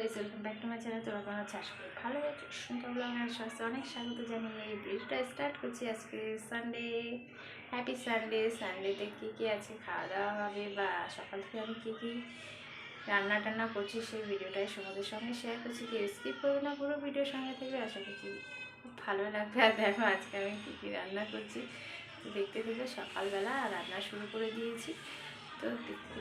Guys welcome back to my channel তোমরা কেমন আছো? আশা করি ভালো আছো, সুন্দর ব্লগের সাথে অনেক স্বাগত জানিয়ে এই ভিডিওটা স্টার্ট করছি আজকে সানডে হ্যাপি সানডে সানডেতে কী কী আছে খাওয়া দাওয়া হবে বা সকাল থেকে আমি কী কী রান্না টান্না করছি সেই ভিডিওটাই তোমাদের সঙ্গে শেয়ার করছি। কেউ স্কিপ করবে না, পুরো ভিডিওর সঙ্গে থেকে আশা করছি খুব ভালো লাগবে। আর দেখো, আজকে আমি কী কী রান্না করছি। দেখতে থেকে সকালবেলা রান্না শুরু করে দিয়েছি। তো দেখতে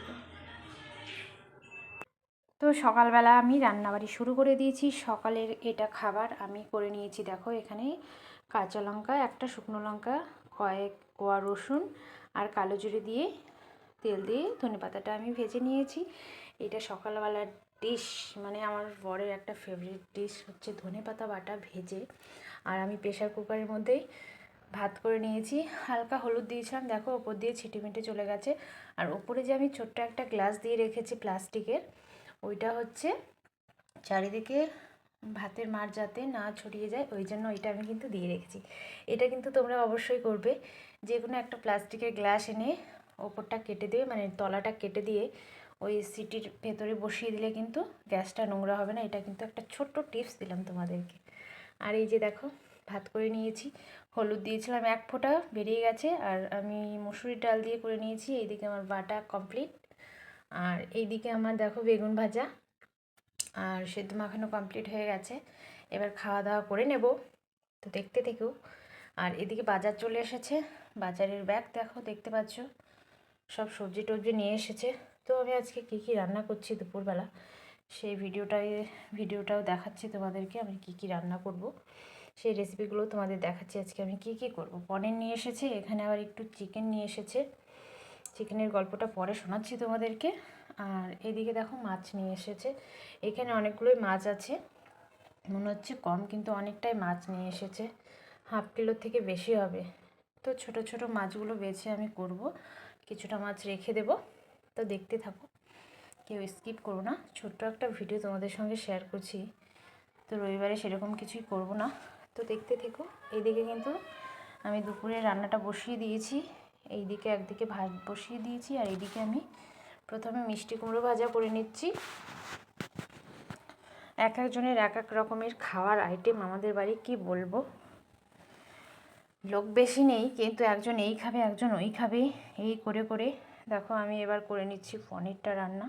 তো সকালবেলা আমি রান্নাবাড়ি শুরু করে দিয়েছি। সকালের এটা খাবার আমি করে নিয়েছি দেখো এখানে কাঁচা লঙ্কা, একটা শুকনো লঙ্কা, কয়েক কোয়া রসুন আর কালো জিরে দিয়ে তেল দিয়ে ধনে পাতাটা আমি ভেজে নিয়েছি। এটা সকালবেলার ডিশ মানে আমার বরের একটা ফেভারিট ডিশ হচ্ছে ধনে পাতা বাটা ভেজে। আর আমি প্রেশার কুকারের মধ্যেই ভাত করে নিয়েছি। হালকা হলুদ দিয়েছিলাম, দেখো ওপর দিয়ে ছিটিমিটে চলে গেছে। আর ওপরে যে আমি ছোট্ট একটা গ্লাস দিয়ে রেখেছি প্লাস্টিকের ওইটা হচ্ছে চারিদিকে ভাতের মার যাতে না ছড়িয়ে যায়, ওই জন্য ওইটা আমি কিন্তু দিয়ে রেখেছি। এটা কিন্তু তোমরা অবশ্যই করবে। যে কোনো একটা প্লাস্টিকের গ্লাস এনে ওপরটা কেটে দিয়ে মানে তলাটা কেটে দিয়ে ওই সিটির ভেতরে বসিয়ে দিলে কিন্তু গ্যাসটা নোংরা হবে না। এটা কিন্তু একটা ছোট্ট টিপস দিলাম তোমাদেরকে। আর এই যে দেখো, ভাত করে নিয়েছি। হলুদ দিয়েছিলাম এক ফোঁটা, বেরিয়ে গেছে। আর আমি মুসুরির ডাল দিয়ে করে নিয়েছি। এইদিকে আমার বাটা কমপ্লিট। আর এইদিকে আমার দেখো বেগুন ভাজা আর সেদ্ধ মাখানো কমপ্লিট হয়ে গেছে। এবার খাওয়া দাওয়া করে নেব, তো দেখতে থেকেও আর এদিকে বাজার চলে এসেছে, বাজারের ব্যাগ দেখো, দেখতে পাচ্ছ? সব সবজি টবজি নিয়ে এসেছে। তো আমি আজকে কী কী রান্না করছি দুপুরবেলা, সেই ভিডিওটাই, ভিডিওটাও দেখাচ্ছি তোমাদেরকে, আমি কী কী রান্না করব। সেই রেসিপিগুলো তোমাদের দেখাচ্ছি আজকে আমি কী কী করব। পনির নিয়ে এসেছে, এখানে আবার একটু চিকেন নিয়ে এসেছে। চিকেনের গল্পটা পরে শোনাচ্ছি তোমাদেরকে। আর এদিকে দেখো মাছ নিয়ে এসেছে। এখানে অনেকগুলোই মাছ আছে। মনে হচ্ছে কম, কিন্তু অনেকটাই মাছ নিয়ে এসেছে। হাফ কিলোর থেকে বেশি হবে। তো ছোট ছোট মাছগুলো বেছে আমি করব। কিছুটা মাছ রেখে দেব। তো দেখতে থাকো। কেউ স্কিপ করো না। ছোট্ট একটা ভিডিও তোমাদের সঙ্গে শেয়ার করছি। তো রবিবারে সেরকম কিছুই করব না। তো দেখতে থেকো। এইদিকে কিন্তু আমি দুপুরে রান্নাটা বসিয়ে দিয়েছি। এইদিকে একদিকে ভাত বসিয়ে দিয়েছি আর এইদিকে আমি প্রথমে মিষ্টি কুমড়ো ভাজা করে নিচ্ছি। এক একজনের এক এক রকমের খাওয়ার আইটেম আমাদের বাড়ি, কি বলব? লোক বেশি নেই, কিন্তু একজন এই খাবে, একজন ওই খাবে, এই করে করে। দেখো, আমি এবার করে নিচ্ছি পনিরটা রান্না।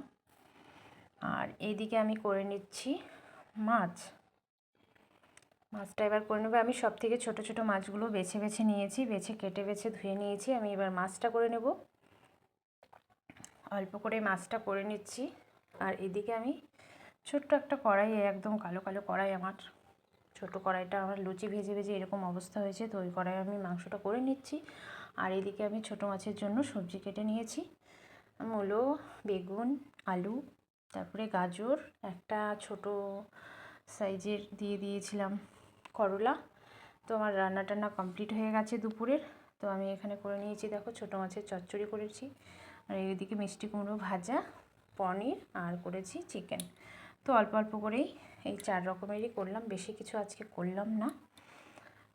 আর এইদিকে আমি করে নিচ্ছি মাছ। মাছটা এবার করে নেব। আমি সব থেকে ছোটো ছোটো মাছগুলো বেছে বেছে নিয়েছি, বেছে কেটে বেছে ধুয়ে নিয়েছি। আমি এবার মাছটা করে নেব। অল্প করে মাছটা করে নিচ্ছি। আর এদিকে আমি ছোট্ট একটা কড়াই একদম কালো কালো কড়াই আমার। ছোট কড়াইটা আমার লুচি ভেজে ভেজে এরকম অবস্থা হয়েছে, তো ওই কড়াই আমি মাংসটা করে নিচ্ছি। আর এদিকে আমি ছোটো মাছের জন্য সবজি কেটে নিয়েছি। মূলো, বেগুন, আলু, তারপরে গাজর, একটা ছোট সাইজের দিয়ে দিয়েছিলাম। করলা। তো আমার রান্না টান্না কমপ্লিট হয়ে গেছে দুপুরের। তো আমি এখানে করে নিয়েছি, দেখো ছোটো মাছের চচ্চড়ি করেছি। আর এদিকে মিষ্টি কুমড়ো ভাজা, পনির আর করেছি চিকেন তো অল্প অল্প করেই এই চার রকমেরই করলাম, বেশি কিছু আজকে করলাম না।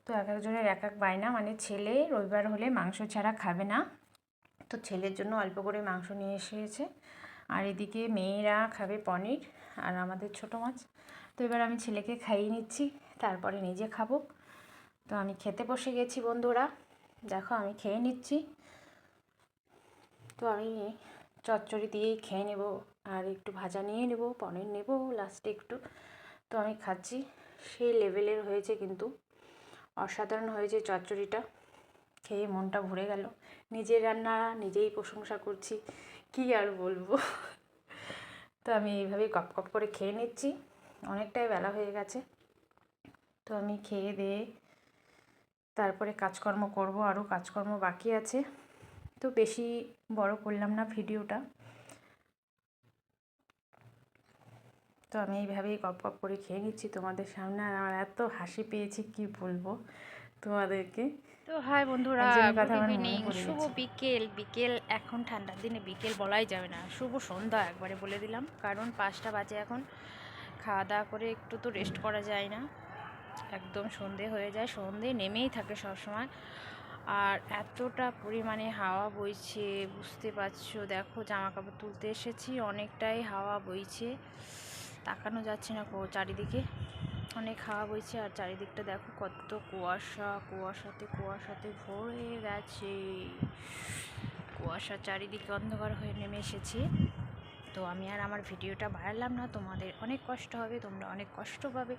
তো এক একজনের এক এক বায়না মানে ছেলে রবিবার হলে মাংস ছাড়া খাবে না। তো ছেলের জন্য অল্প করে মাংস নিয়ে এসেছে। আর এদিকে মেয়েরা খাবে পনির আর আমাদের ছোটো মাছ। তো এবার আমি ছেলেকে খাইয়ে নিচ্ছি। তারপরে নিজে খাব। তো আমি খেতে বসে গেছি বন্ধুরা। দেখো আমি খেয়ে নিচ্ছি। তো আমি চচ্চড়ি দিয়েই খেয়ে নেব আর একটু ভাজা নিয়ে নেব, পনির নেব লাস্টে একটু। তো আমি খাচ্ছি। সেই লেভেলের হয়েছে কিন্তু। অসাধারণ হয়েছে চচ্চড়িটা। খেয়ে মনটা ভরে গেল। নিজের রান্না, নিজেই প্রশংসা করছি। কি আর বলব? তো আমি এইভাবেই কপ কপ করে খেয়ে নিচ্ছি। অনেকটাই বেলা হয়ে গেছে। তো আমি খেয়ে দিয়ে তারপরে কাজকর্ম করব আরও কাজকর্ম বাকি আছে। তো বেশি বড় করলাম না ভিডিওটা। তো আমি এইভাবেই গপ গপ করে খেয়ে নিচ্ছি তোমাদের সামনে। আর আমার এত হাসি পেয়েছি কি বলব তোমাদেরকে? তো হাই বন্ধুরা গুড ইভিনিং শুভ বিকেল। বিকেল এখন ঠান্ডার দিনে বিকেল বলাই যাবে না। শুভ সন্ধ্যা একবারে বলে দিলাম। কারণ পাঁচটা বাজে এখন। খাওয়া দাওয়া করে একটু তো রেস্ট করা যায় না। একদম সন্ধে হয়ে যায়। সন্ধে নেমেই থাকে সবসময়। আর এতটা পরিমাণে হাওয়া বইছে, বুঝতে পারছ? দেখো জামা কাপড় তুলতে এসেছি, অনেকটাই হাওয়া বইছে। তাকানো যাচ্ছে না চারিদিকে। অনেক হাওয়া বইছে, আর চারিদিকটা দেখো কত কুয়াশা, কুয়াশাতে কুয়াশাতে ভরে গেছে। কুয়াশা চারিদিকে অন্ধকার হয়ে নেমে এসেছে। তো আমি আর আমার ভিডিওটা বাড়ালাম না। তোমাদের অনেক কষ্ট হবে, তোমরা অনেক কষ্ট পাবে।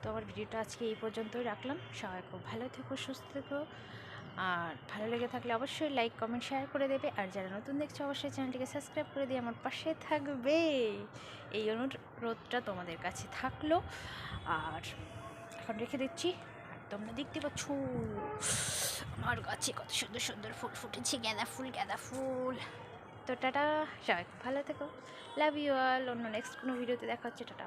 তো আমার ভিডিওটা আজকে এই পর্যন্তই রাখলাম। সবাই খুব ভালো থেকো, সুস্থ থেকো। আর ভালো লেগে থাকলে অবশ্যই লাইক, কমেন্ট, শেয়ার করে দেবে। আর যারা নতুন দেখছ, অবশ্যই চ্যানেলটিকে সাবস্ক্রাইব করে দিয়ে আমার পাশে থাকবে। এই অনুরোধটা তোমাদের কাছে থাকল। আর এখন রেখে দিচ্ছি। আর তোমরা দেখতে পাচ্ছ, আমার গাছে কত সুন্দর সুন্দর ফুল ফুটেছে, গাঁদা ফুল গাঁদা ফুল। তো টাটা, সবাই ভালো থেকো। লাভ ইউ অল অন্য নেক্সট কোনো ভিডিওতে দেখা হচ্ছে, টাটা।